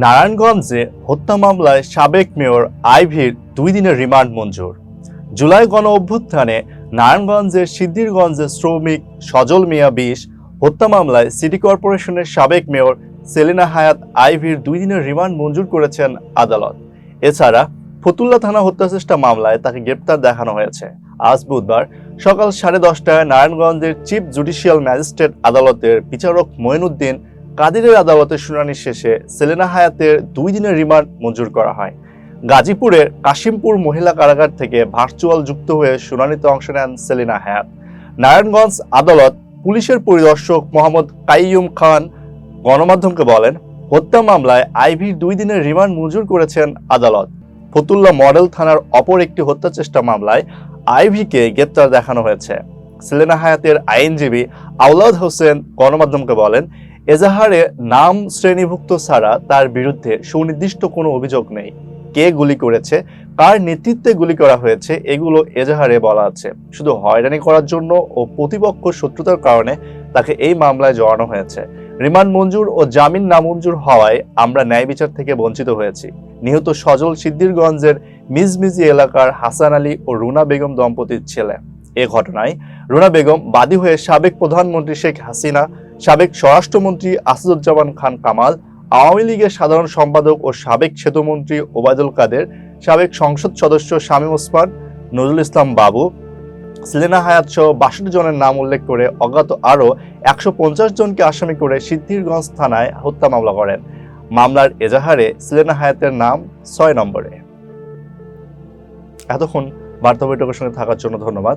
নারায়ণগঞ্জে হত্যা মামলায় সাবেক মেয়র আইভির দুই দিনের রিমান্ড মঞ্জুর। জুলাই গণ অভ্যুত্থানে নারায়ণগঞ্জের সিদ্ধিরগঞ্জে শ্রমিক সজল মিয়া বিশ, হত্যা মামলায় সিটি কর্পোরেশনের সাবেক মেয়র সেলিনা হায়াত আইভির দুই দিনের রিমান্ড মঞ্জুর করেছেন আদালত। এছাড়া ফতুল্লা থানা হত্যাচেষ্টা মামলায় তাকে গ্রেপ্তার দেখানো হয়েছে। আজ বুধবার সকাল সাড়ে দশটায় নারায়ণগঞ্জের চিফ জুডিশিয়াল ম্যাজিস্ট্রেট আদালতের বিচারক মঈনুদ্দিন কাদিরের আদালতের শুনানি শেষে সেলেনা হায়াতের দুই দিনের রিমান্ড মঞ্জুর করা হয়। গাজীপুরের কাশিমপুর মহিলা কারাগার থেকে ভার্চুয়াল যুক্ত হয়ে শুনানিতে অংশ নেন সেলিনা হায়াত। নারায়ণগঞ্জ আদালত পুলিশের পরিদর্শক মোহাম্মদ কাইয়ুম খান গণমাধ্যমকে বলেন, হত্যা মামলায় আইভির দুই দিনের রিমান্ড মঞ্জুর করেছেন আদালত। ফতুল্লা মডেল থানার অপর একটি হত্যা চেষ্টা মামলায় আইভিকে গ্রেপ্তার দেখানো হয়েছে। সেলেনা হায়াতের আইনজীবী আউলাদ হোসেন গণমাধ্যমকে বলেন এজাহারে নাম শ্রেণীভুক্ত ছাড়া তার বিরুদ্ধে সুনির্দিষ্ট কোনো অভিযোগ নেই। কে গুলি করেছে, কার নেতৃত্বে গুলি করা হয়েছে, এগুলো এজাহারে বলা আছে। শুধু হয়রানি করার জন্য ও প্রতিপক্ষ শত্রুতার কারণে তাকে এই মামলায় জড়ানো হয়েছে। রিমান্ড মঞ্জুর ও জামিন নামঞ্জুর হওয়ায় আমরা ন্যায় বিচার থেকে বঞ্চিত হয়েছি। নিহত সজল সিদ্দিরগঞ্জের মিজমিজি এলাকার হাসান আলী ও রুনা বেগম দম্পতির ছেলে। এ ঘটনায় রুনা বেগম বাদী হয়ে সাবেক প্রধানমন্ত্রী শেখ হাসিনা সাবেক স্বরাষ্ট্রমন্ত্রী আসাদুজ্জামান খান কামাল, আওয়ামী লীগের সাধারণ সম্পাদক ও সাবেক সেতুমন্ত্রী ওবায়দুল কাদের, সাবেক সংসদ সদস্য শামীম ওসমান, নজরুল ইসলাম বাবু, সেলেনা হায়াত সহ বাষট্টি জনের নাম উল্লেখ করে অজ্ঞাত আরও একশো পঞ্চাশ জনকে আসামি করে সিদ্ধিরগঞ্জ থানায় হত্যা মামলা করেন। মামলার এজাহারে সেলেনা হায়াতের নাম ছয় নম্বরে। এতক্ষণ বার্তা বৈঠকের সঙ্গে থাকার জন্য ধন্যবাদ।